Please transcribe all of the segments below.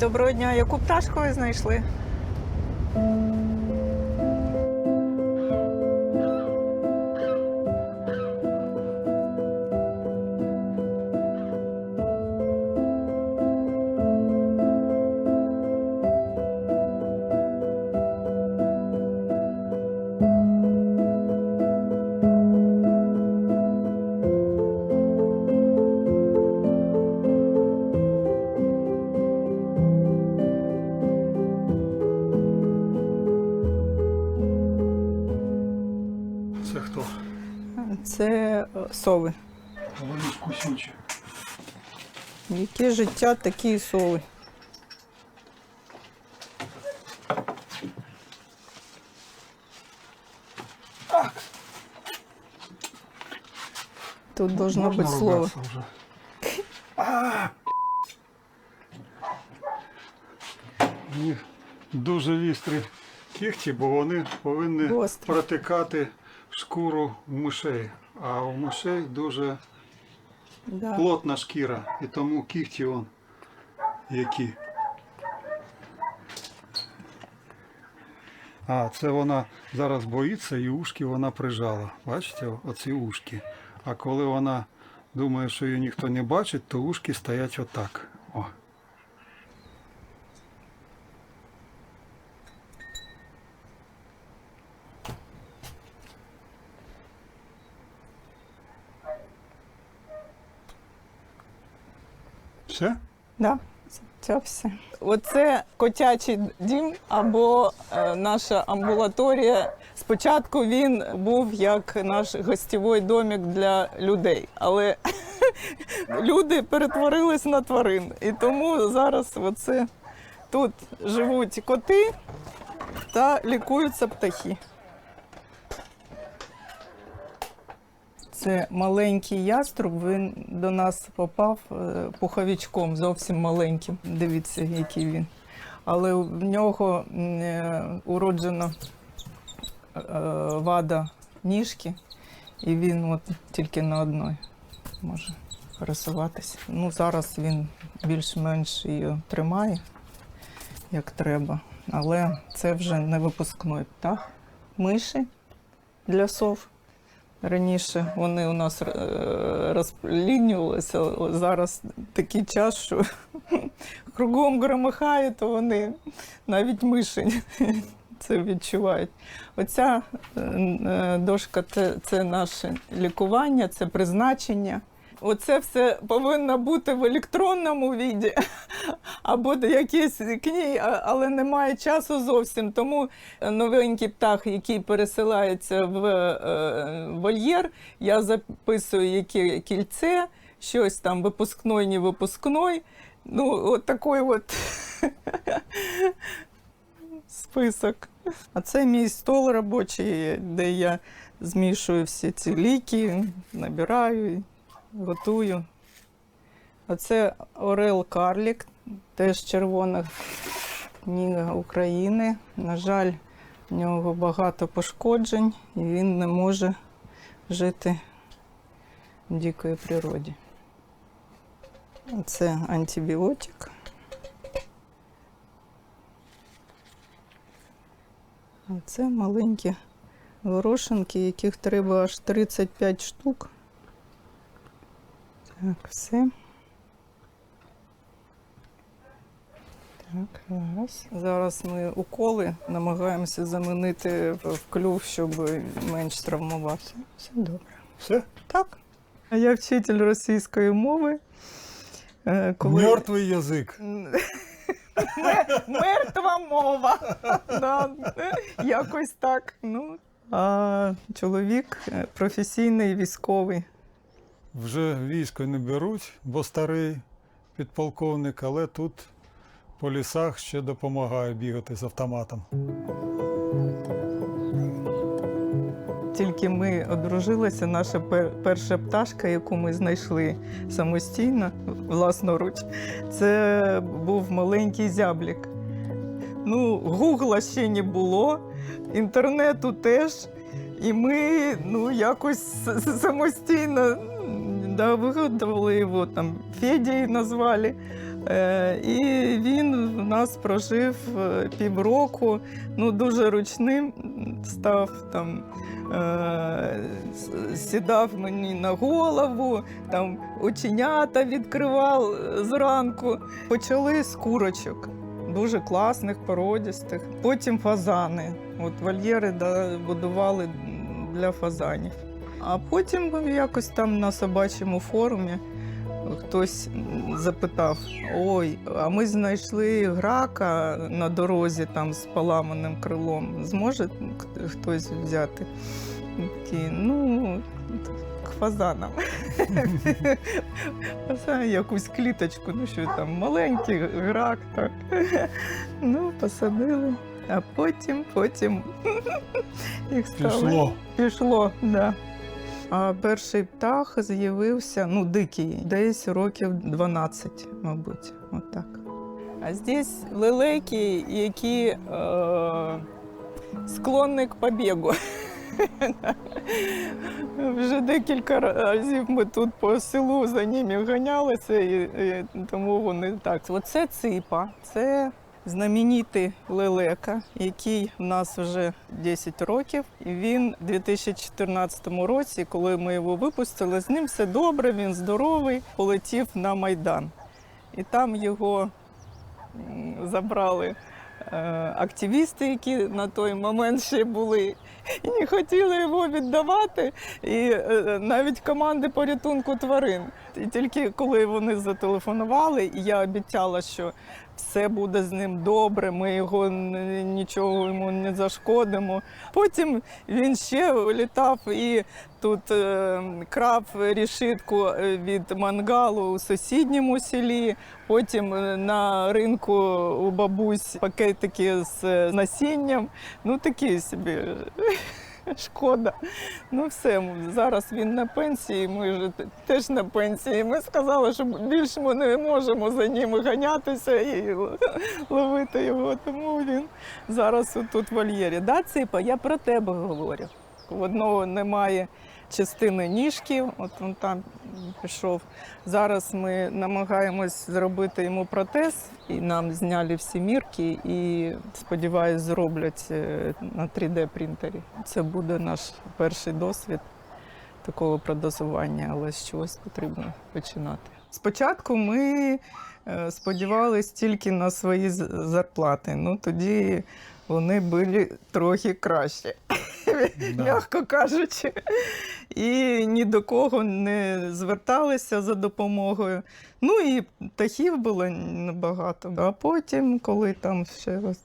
Доброго дня, яку пташку ви знайшли? Життя, такі і сови. Тут должно Можна бути слово. А! У них дуже вістрі кігті, бо вони повинні Гострі. протикати шкуру мишей. А у мишей дуже Да. плотна шкіра, і тому кігті он які. А, це вона зараз боїться і ушки вона прижала. Бачите, оці ушки. А коли вона думає, що її ніхто не бачить, то ушки стоять отак. О. Все? Да, це- все. Оце котячий дім або е, наша амбулаторія. Спочатку він був як наш гостєвий домик для людей, але люди перетворились на тварин. І тому зараз оце тут живуть коти та лікуються птахи. Це маленький яструб. Він до нас попав е, пуховичком, зовсім маленьким. Дивіться, який він. Але в нього е, уроджена е, вада ніжки, і він от тільки на одної може пересуватися. Ну, зараз він більш-менш її тримає, як треба. Але це вже не випускной птах. Миші для сов. Раніше вони у нас е, розпліднювалися, зараз такий час, що кругом громихає, то вони навіть миші це відчувають. Оця е, е, дошка це, це наше лікування, це призначення. Оце все повинно бути в електронному віді або якісь книги, але немає часу зовсім. Тому новенький птах, який пересилається в е, вольєр, я записую, яке кільце, щось там випускной, не випускной. Ну, от такий от список. А це мій стол робочий, де я змішую всі ці ліки, набираю, готую. Оце Орел Карлік, теж червона книга України. На жаль, в нього багато пошкоджень і він не може жити в дикій природі. Це антибіотик. А це маленькі горошинки, яких треба аж 35 штук. Так, все. Так, раз. Зараз ми уколи намагаємося замінити в клюв, щоб менш травмувати. Все добре. Все? Так. А Я вчитель російської мови. Е, коли- Мертвий язик. Мертва мова. Да, Якось так. Ну. А чоловік е, професійний військовий. Вже військо не беруть, бо старий підполковник, але тут по лісах ще допомагає бігати з автоматом. Тільки ми одружилися, наша перша пташка, яку ми знайшли самостійно, власноруч, це був маленький зяблік. Ну, гугла ще не було, інтернету теж. І ми ну, якось самостійно Да, вигодували його там Федією назвали. Е, і він в нас прожив е, півроку, ну дуже ручним став там. е, Сідав мені на голову, там оченята відкривав зранку. Почали з курочок, дуже класних, породістих. Потім фазани. От вольєри будували для фазанів. А потім якось там на собачому форумі хтось запитав: ой, а ми знайшли грака на дорозі там з поламаним крилом. Зможе хтось взяти? Такі, ну, к фазанам. Фазан, якусь кліточку, ну що там, маленький грак, так. Ну, посадили. А потім, потім їх стало. Пішло. Пішло, да. А перший птах з'явився, ну, дикий, десь років 12, мабуть. Отак. А здесь лелеки, які е, склонні к побігу. Вже декілька разів ми тут по селу за ними ганялися, і, і тому вони так. Оце ципа, це знаменитий лелека, який в нас вже 10 років. І він у 2014 році, коли ми його випустили, з ним все добре, він здоровий, полетів на Майдан. І там його забрали е, активісти, які на той момент ще були, і не хотіли його віддавати. І е, навіть команди порятунку тварин. І тільки коли вони зателефонували, і я обіцяла, що все буде з ним добре, ми його нічого йому не зашкодимо. Потім він ще літав і тут е, крав рішитку е, від мангалу у сусідньому селі. Потім е, на ринку у бабусь пакетики з е, насінням. Ну такі собі. Шкода. Ну все, зараз він на пенсії, ми вже теж на пенсії. Ми сказали, що більше ми не можемо за ним ганятися і ловити його. Тому він зараз тут в вольєрі. Да, Ципа, я про тебе говорю. Одного немає частини ніжки, от він там пішов. Зараз ми намагаємось зробити йому протез, і нам зняли всі мірки, і сподіваюсь, зроблять е, на 3D принтері. Це буде наш перший досвід такого продозування, але з чогось потрібно починати. Спочатку ми е, сподівались тільки на свої зарплати. Ну тоді вони були трохи кращі, Да. м'яко кажучи. І ні до кого не зверталися за допомогою. Ну і птахів було небагато. А потім, коли там ще раз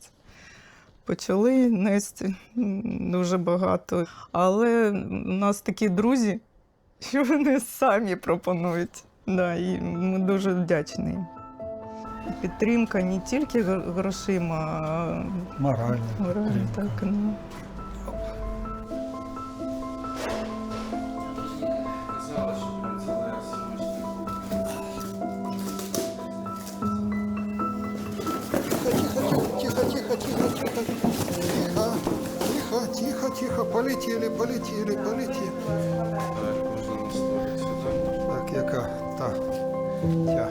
почали нести дуже багато. Але у нас такі друзі, що вони самі пропонують. Да, і ми дуже вдячні їм. Підтримка не тільки грошима, а Морально. морально, так. Ну. Тихо, тихо, тихо, тихо, тихо, тихо. Тихо, тихо, тихо, тихо. Полетіли, полетіли, полетіли. Так, яка? Та. Тя.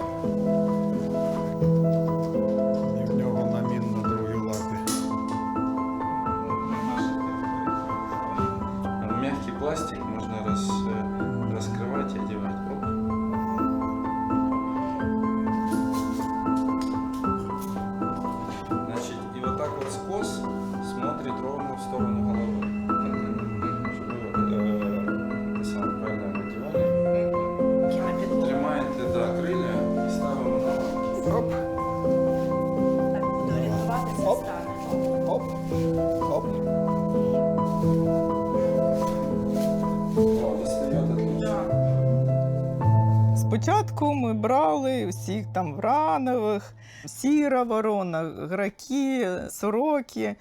Спочатку ми брали всіх там вранових, сіра ворона, граки, сороки, е,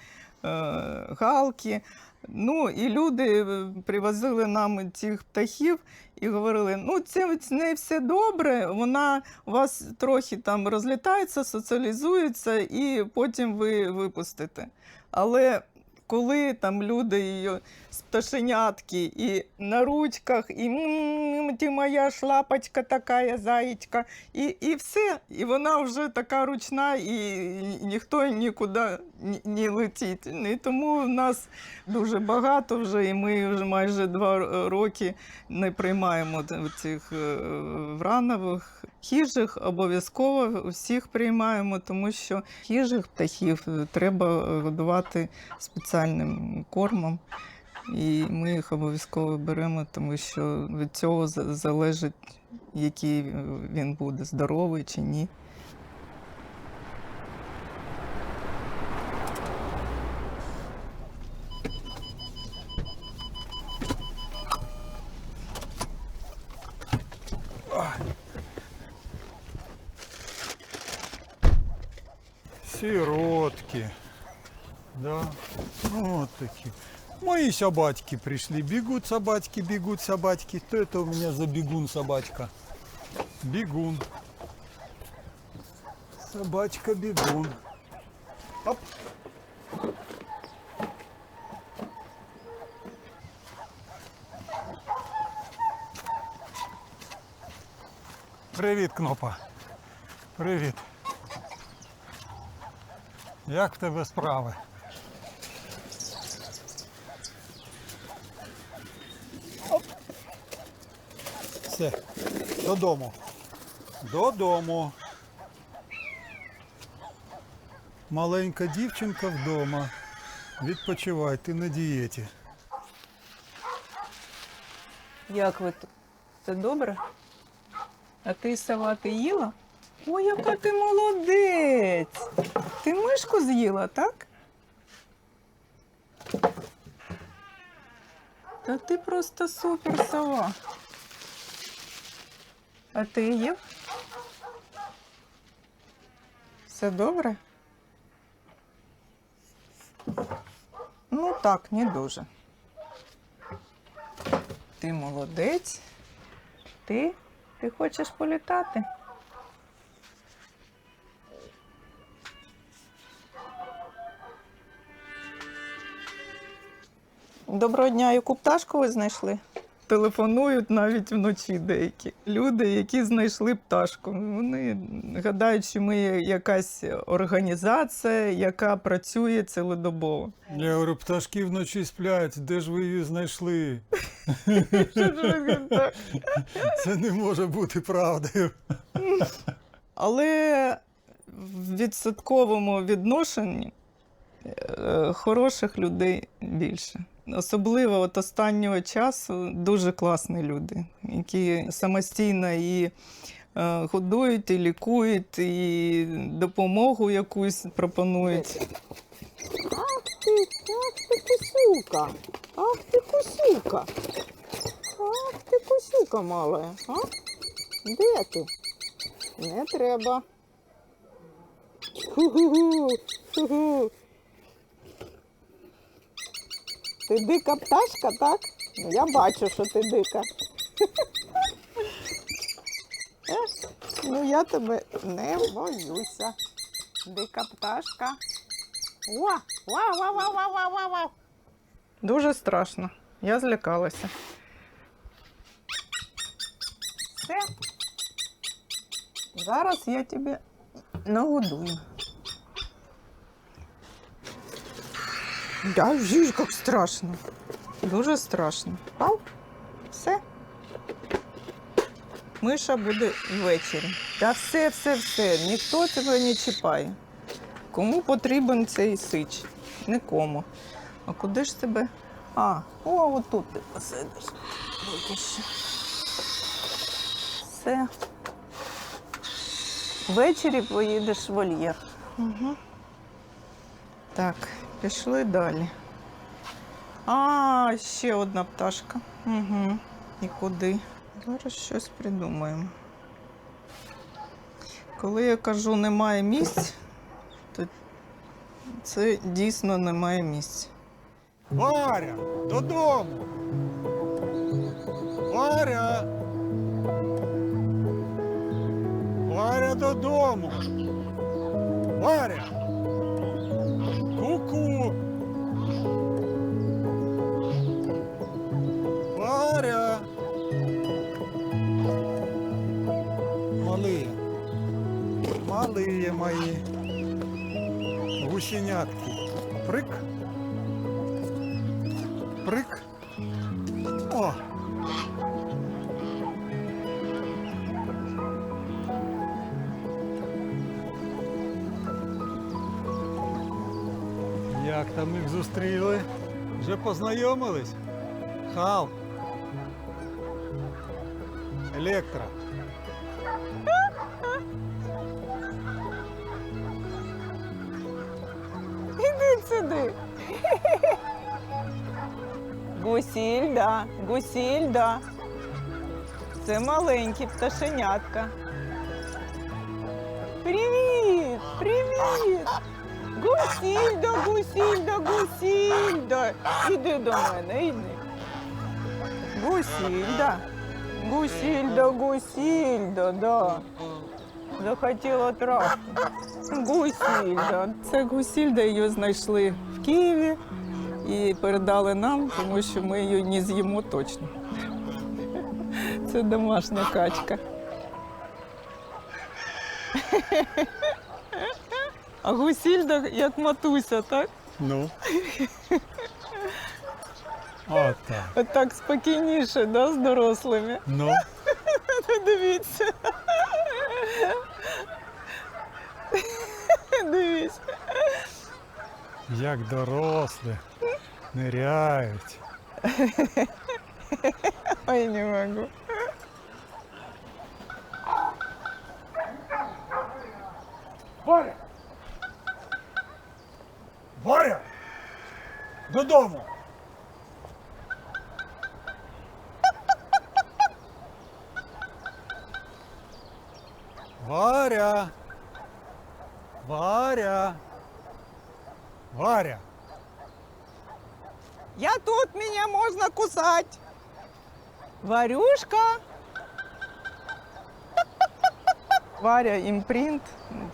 галки. Ну і люди е, привозили нам цих птахів і говорили: ну, це з нею все добре, вона у вас трохи там розлітається, соціалізується, і потім ви випустите. Але коли там люди її пташенятки і на ручках, і «М, ти моя шлапочка така, заєчка, і, і все. І вона вже така ручна, і ніхто нікуди не летить. І тому в нас дуже багато вже, і ми вже майже два роки не приймаємо цих е, вранових. Хижих обов'язково всіх приймаємо, тому що хижих птахів треба годувати спеціальним кормом. І ми їх обов'язково беремо, тому що від цього залежить, який е, він буде, здоровий чи ні. Сиротки. Да. Вот такие. Мои собачки пришли. Бегут собачки, бегут собачки. Что это у меня за бегун собачка? Бегун. Собачка бегун. Оп. Привіт, Кнопа. Привіт. Як тебе справи? Додому. Додому. Маленька дівчинка вдома. Відпочивай, ти на дієті. Як ви тут? Це добре? А ти салати їла? Ой, яка ти молодець! Ти мишку з'їла, так? Та ти просто супер сова. А ти їв? Все добре? Ну так, не дуже. Ти молодець. Ти? Ти хочеш політати? Доброго дня, яку пташку ви знайшли? Телефонують навіть вночі деякі люди, які знайшли пташку. Вони гадають, що ми якась організація, яка працює цілодобово. Я говорю, пташки вночі сплять, де ж ви її знайшли? Це не може бути правдою. Але в відсотковому відношенні е, хороших людей більше. Особливо от останнього часу дуже класні люди, які самостійно і е, годують, і лікують, і допомогу якусь пропонують. Ах ти, ах ти кусюка, ах ти кусюка, ах ти кусюка мала, а? Де ти? Не треба. Ху-ху-ху, ху-ху. Ти дика пташка, так? Ну, я бачу, що ти дика. Е, Ну, я тебе не боюся. Дика пташка. Дуже страшно. Я злякалася. Все. Зараз я тебе нагодую. Да, жиж, як страшно. Дуже страшно. Пав? Все. Миша буде ввечері. Та все, все, все. Ніхто тебе не чіпає. Кому потрібен цей сич? Нікому. А куди ж тебе? А, о, отут ти посидиш. Все. Ввечері поїдеш в вольєр. Угу. Так, пішли далі. А, ще одна пташка. Угу. І куди? Зараз щось придумаємо. Коли я кажу немає місць, то це дійсно немає місць. Варя, додому. Варя. Варя додому. Варя руку. Варя. Малые. Малые мои гусенятки. Прыг. Зустріли? Вже познайомились? Хал. Електро. Іди сюди. Гусільда, гусільда. Це маленькі пташенятка. Привіт! Привіт! Гусільда, гусільда, гусільда. Іди до мене, іди. Гусільда. Гусільда, гусільда, да. Захотіла травку. Гусільда. Це гусільда, її знайшли в Києві і передали нам, тому що ми її не з'їмо точно. Це домашня качка. А гусільда як матуся, так? Ну. От так. От так спокійніше, да, з дорослими. Ну. Дивіться. Дивіться. Як дорослі. Ниряють. Ой, не можу. Варя! Додому! Варя! Варя! Варя! Я тут, меня можно кусать. Варюшка. Варя імпринт,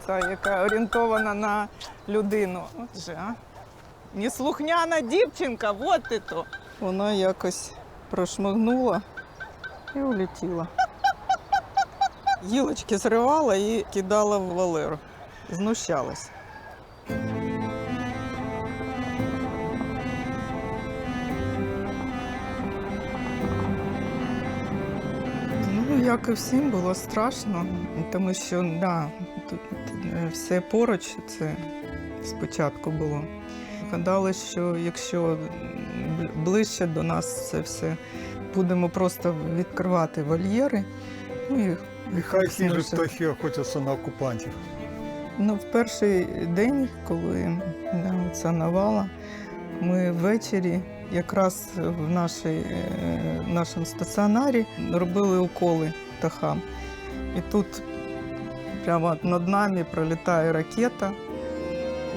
ця, яка орієнтована на людину. От же, а? Неслухняна дівчинка, от і то. Вона якось прошмигнула і улетіла. Гілочки зривала і кидала в Валеру. Знущалась. Ну, як і всім, було страшно, тому що да, тут е, все поруч це спочатку було. Гадали, що якщо ближче до нас це все, будемо просто відкривати вольєри. Ну, і Нехай Смисл. птахи охотяться на окупантів. Ну, в перший день, коли да, ця навала, ми ввечері якраз в нашій, е, нашому стаціонарі робили уколи птахам. І тут прямо над нами пролітає ракета.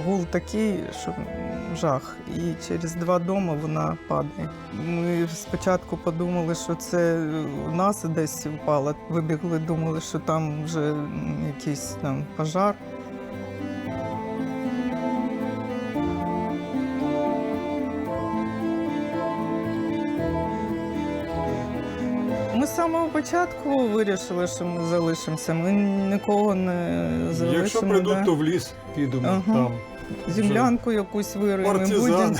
Гул такий, що жах. І через два доми вона падає. Ми спочатку подумали, що це у нас десь впала. Вибігли, думали, що там вже якийсь там пожар. Ми з самого початку вирішили, що ми залишимося. Ми нікого не залишимо. Якщо прийдуть, да. то в ліс підемо Ага. там. Землянку якусь Партизани. будемо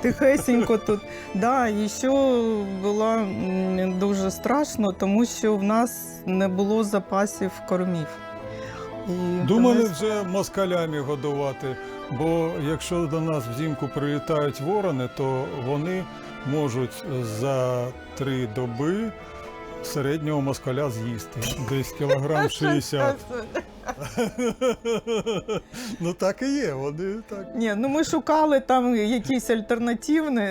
тихесенько тут. Да, і ще було дуже страшно, тому що в нас не було запасів кормів. І Думали принес- вже москалями годувати, бо якщо до нас взимку прилітають ворони, то вони можуть за три доби середнього москаля з'їсти. Десь кілограм 60. ну так і є, вони так. Ні, ну ми шукали там якісь альтернативне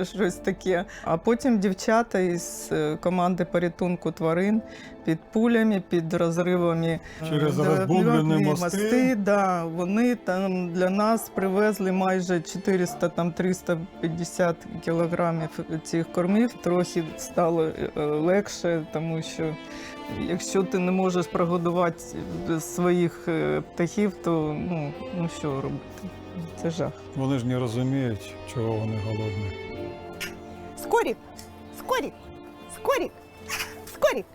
е, щось таке. А потім дівчата із е, команди порятунку тварин під пулями, під розривами Через е, розбомблені дорожні мости. да, вони там для нас привезли майже 400 там 350 кілограмів цих кормів. Трохи стало легше, тому що якщо ти не можеш прогодувати своїх е, птахів, то ну, ну що робити? Це жах. Вони ж не розуміють, чого вони голодні. Скорік! Скорік! Скорік! Скорік!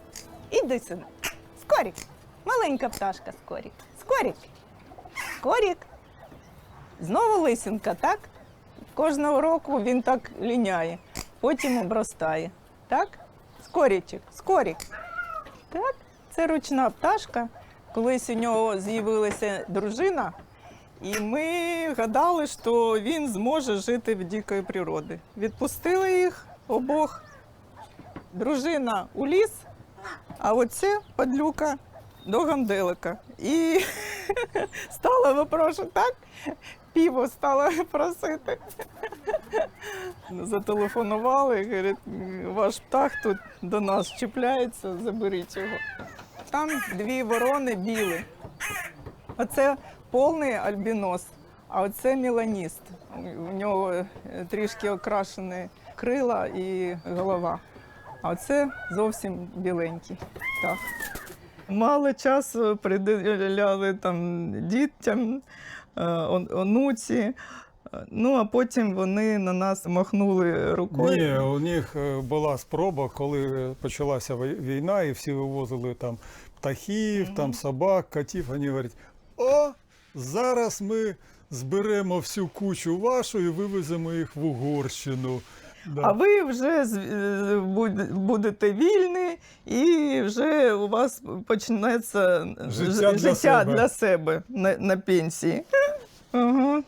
Іди сюди! Скорік! Маленька пташка Скорік! Скорік! Скорік. Знову лисинка, так? Кожного року він так ліняє, потім обростає. Так? Скорічик, скорік. Так, це ручна пташка. Колись у нього з'явилася дружина, і ми гадали, що він зможе жити в дикої природі. Відпустили їх обох. Дружина у ліс, а оце падлюка до ганделика. І стала випрошувати, так? Піво стала просити. Зателефонували, говорять, ваш птах тут до нас чіпляється, заберіть його. Там дві ворони білі. Оце повний альбінос, а оце меланіст. У нього е, трішки окрашені крила і голова. А оце зовсім біленький. Так. Мало часу приділяли там дітям, онуці. Е, Ну, а потім вони на нас махнули рукою. Ні, у них е, була спроба, коли почалася війна, і всі вивозили там птахів, там собак, котів. Вони говорять: о, зараз ми зберемо всю кучу вашу і вивеземо їх в Угорщину. Да. А ви вже е, буд- будете вільні, і вже у вас почнеться Життя ж- для життя себе. для себе на, на пенсії. Ага.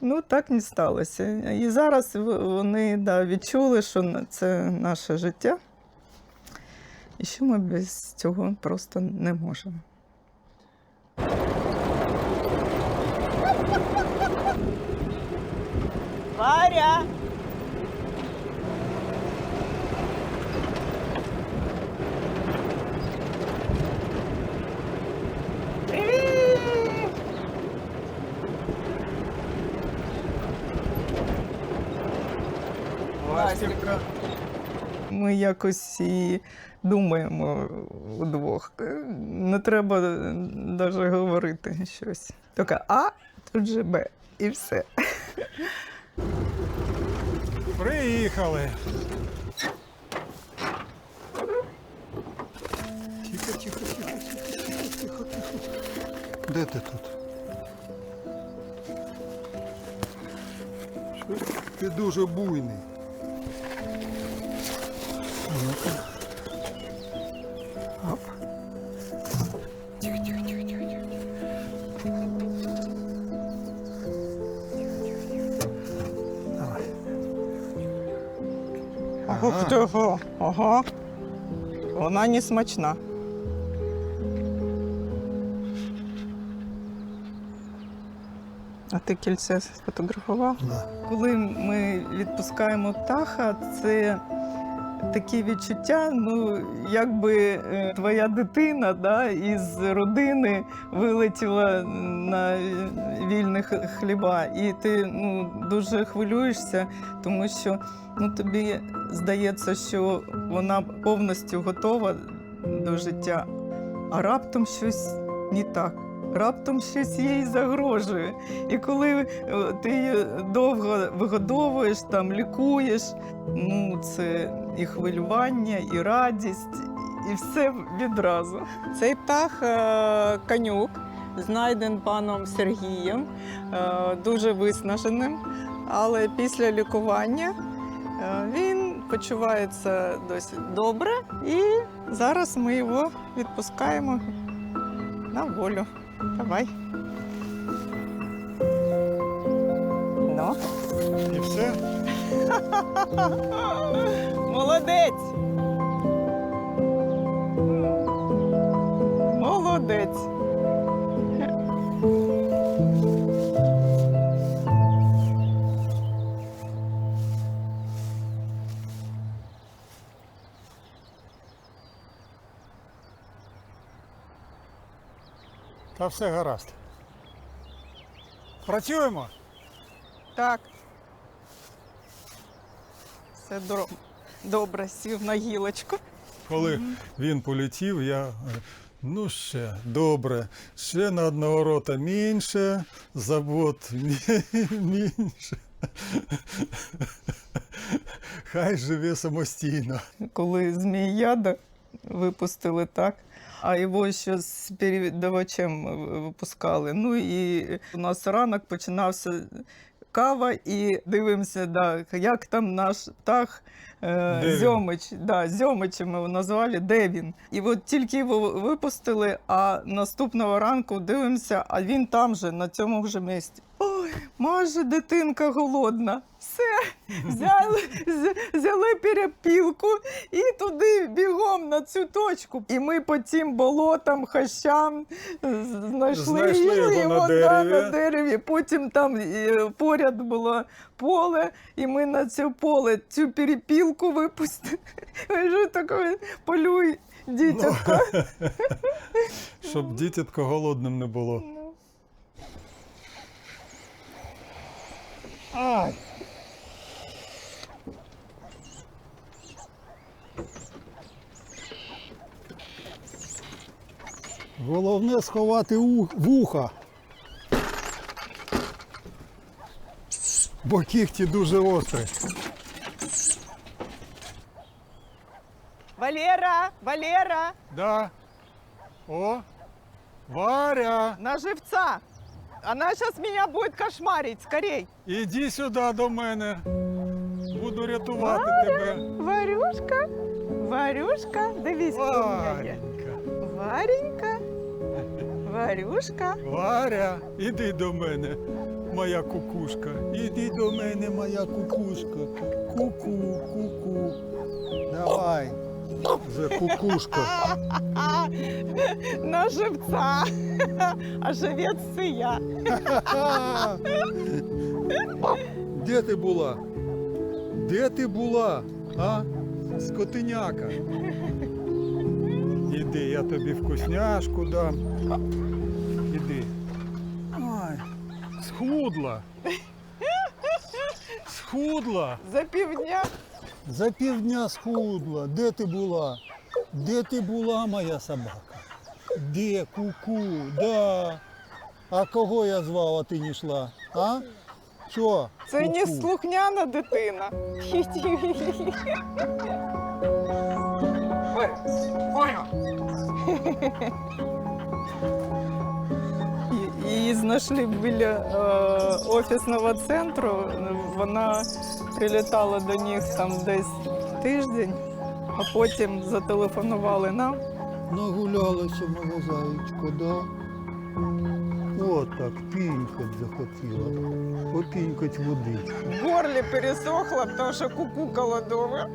Ну, так не сталося. І зараз вони да, відчули, що це наше життя. І що ми без цього просто не можемо. Варя! Привіт! Ластівка. Ми якось і думаємо удвох. Не треба навіть говорити щось. Тільки А, тут же Б. І все. Приїхали. Тихо, тихо, тихо, тихо, тихо, тихо, тихо. Де ти тут? Щось ти дуже буйний. Оп. Тихо, тихо, тихо, тихо, тихо. Давай. Ага. Ага. ага. Вона не смачна. А ти кільце сфотографував? Да. Коли ми відпускаємо птаха, це такі відчуття, ну якби е, твоя дитина да, із родини вилетіла на вільних хліба, і ти ну, дуже хвилюєшся, тому що ну, тобі здається, що вона повністю готова до життя, а раптом щось не так. Раптом щось їй загрожує. І коли е, ти її довго вигодовуєш, там лікуєш, ну це і хвилювання, і радість, і все відразу. Цей птах е, канюк, знайден паном Сергієм, е, дуже виснаженим, але після лікування він почувається досить добре, і зараз ми його відпускаємо на волю. Давай. Ну. І все? Молодець. Молодець. Та все гаразд. Працюємо. Так. Все добре, сів на гілочку. Коли він полетів, я е, ну ще добре, ще на одного рота менше, забот мі- менше. Хай живе самостійно. Коли зміяда випустили так. А його ще з передавачем е, випускали. Ну і у нас ранок починався кава, і дивимося, да, як там наш птах е? Зьомич. Да, Зьомичем ми його назвали, де він. І от тільки його випустили, а наступного ранку дивимося, а він там же, на цьому вже місці. Ой, може, дитинка голодна. Все, взяли, взяли перепілку і туди бігом на цю точку. І ми по тим болотам, хащам знайшли, Знайшли його на да, дереві. на дереві. Потім там е, поряд було поле, і ми на це поле цю перепілку випустили. Таке? Полюй, дітятко. Щоб дітятко голодним не було. Ай! Головне сховати вуха. Бо кіхті дуже острі. Валера, Валера, Да. О, Варя, на живца. Она сейчас меня будет кошмарить, скорей. іди сюди до мене. Буду рятувати тебе. Варюшка, Варюшка, дивись, хто в мене є. Варенька. Варенька, Варюшка. Варя, іди до мене, моя кукушка. Іди до мене, моя кукушка. Ку-ку, ку-ку. Давай. Вже кукушка. На живца. А живець це я. Де ти була? Де ти була? А? Скотиняка. Іди, я тобі вкусняшку дам. Іди. Ай, схудла. Схудла. За півдня. За півдня схудла. Де ти була? Де ти була, моя собака? Де ку-ку? Да. А кого я звав, а ти не йшла? А? Що? Це не слухняна дитина. І- Її знайшли біля е, офісного центру. Вона прилітала до них там десь тиждень, а потім зателефонували нам. Нагулялася мого зайчка, да? От так, пінькать захотіла. Попінькать водичку. В горлі пересохло, тому що кукукала дома.